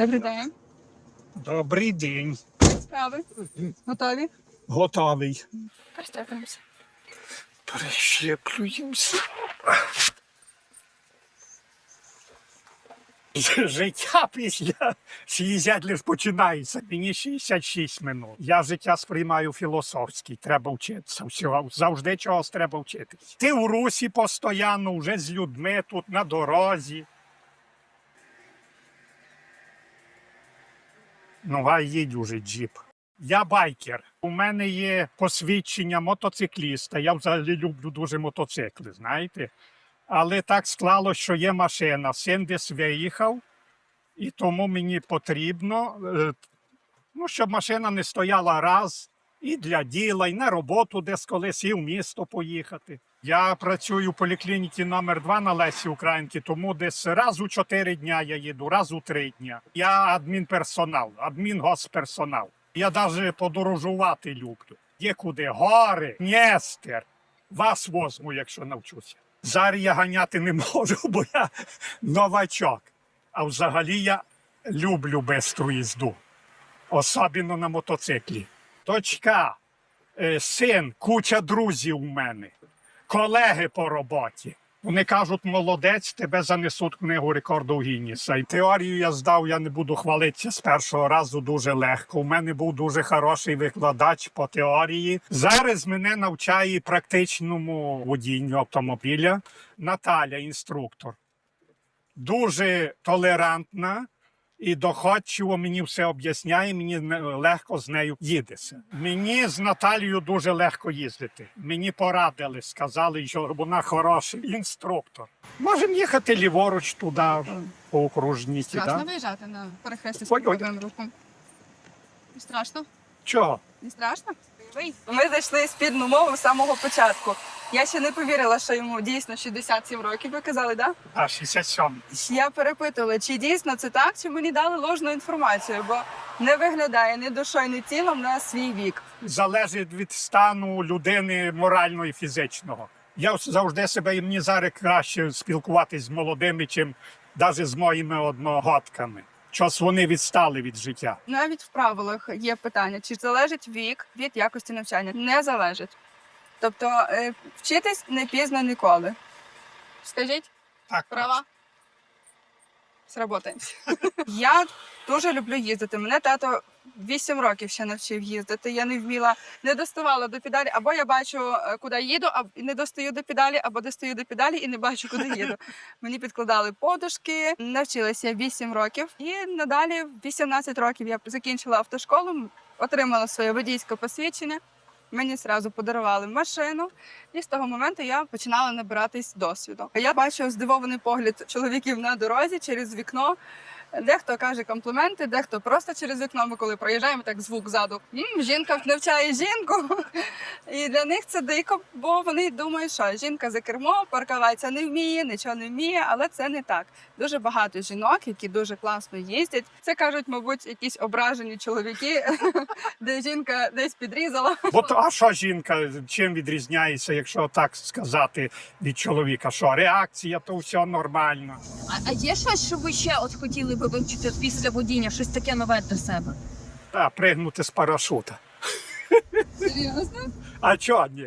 Добрий день. Добрий день. Справи. Готові? Готовий. Перестепимося. Перещеплюємося. Життя після 60 лише починається. Мені 66 минут. Я життя сприймаю філософськи. Треба вчитися. Всього. Завжди чогось треба вчитись. Ти в русі постійно, вже з людьми тут на дорозі. Ну, а їдь джіп. Я байкер. У мене є посвідчення мотоцикліста. Я взагалі люблю дуже мотоцикли, знаєте. Але так склало, що є машина. Син десь виїхав, і тому мені потрібно, е, ну, щоб машина не стояла раз і для діла, і на роботу десь колись, і в місто поїхати. Я працюю в поліклініці номер 2 на Лесі Українки, тому десь раз у чотири дня я їду, раз у три дня. Я адмінперсонал, адмінгосперсонал. Я навіть подорожувати люблю. Є куди гори, Дністер. Вас возьму, якщо навчуся. Зараз я ганяти не можу, бо я новачок. А взагалі я люблю бистру їзду, особливо на мотоциклі. Дочка, е, син, куча друзів у мене, колеги по роботі. Вони кажуть, молодець, тебе занесуть книгу рекорду Гінніса. І теорію я здав, я не буду хвалитися з першого разу дуже легко. У мене був дуже хороший викладач по теорії. Зараз мене навчає практичному водінню автомобіля Наталя, інструктор. Дуже толерантна і доходчиво мені все об'ясняє, мені не- легко з нею їдеться. Мені з Наталією дуже легко їздити. Мені порадили, сказали, що вона хороший інструктор. Можемо їхати ліворуч туди, по окружній. Страшно Да? виїжджати на перехресті з одним рухом. Страшно? Чого? Не страшно? Ми зайшли спільну мову з самого початку. Я ще не повірила, що йому дійсно 67 років. Ви казали, так? А 67. Я перепитувала, чи дійсно це так, чи мені дали ложну інформацію, бо не виглядає ні душою, ні тілом на свій вік. Залежить від стану людини морально і фізичного. Я завжди себе і мені зараз краще спілкуватись з молодими, чим навіть з моїми одногодками. Щось вони відстали від життя. Навіть в правилах є питання, чи залежить вік від якості навчання. Не залежить. Тобто е, вчитись не пізно ніколи. Скажіть, Так, права? Сработаємося. Я дуже люблю їздити. Мене тато 8 років ще навчив їздити. Я не вміла, не доставала до педалі, або я бачу, е, куди їду, а не достаю до педалі, або достаю до педалі і не бачу, куди їду. Мені підкладали подушки, навчилася 8 років, і надалі, в 18 років, я закінчила автошколу, отримала своє водійське посвідчення. Мені зразу подарували машину, і з того моменту я починала набиратись досвіду. Я бачу здивований погляд чоловіків на дорозі через вікно. Дехто каже компліменти, дехто просто через вікно. Ми коли проїжджаємо, так звук ззаду. «М, жінка навчає жінку. І для них це дико, бо вони думають, що жінка за кермо паркуватися не вміє, нічого не вміє, але це не так. Дуже багато жінок, які дуже класно їздять. Це кажуть, мабуть, якісь ображені чоловіки, де жінка десь підрізала. Бо то, а що жінка чим відрізняється, якщо так сказати від чоловіка? Що реакція, то все нормально. А, а є щось, що ви ще от хотіли би вивчити після водіння, щось таке нове для себе? Та пригнути з парашута. Серйозно? А чого ні?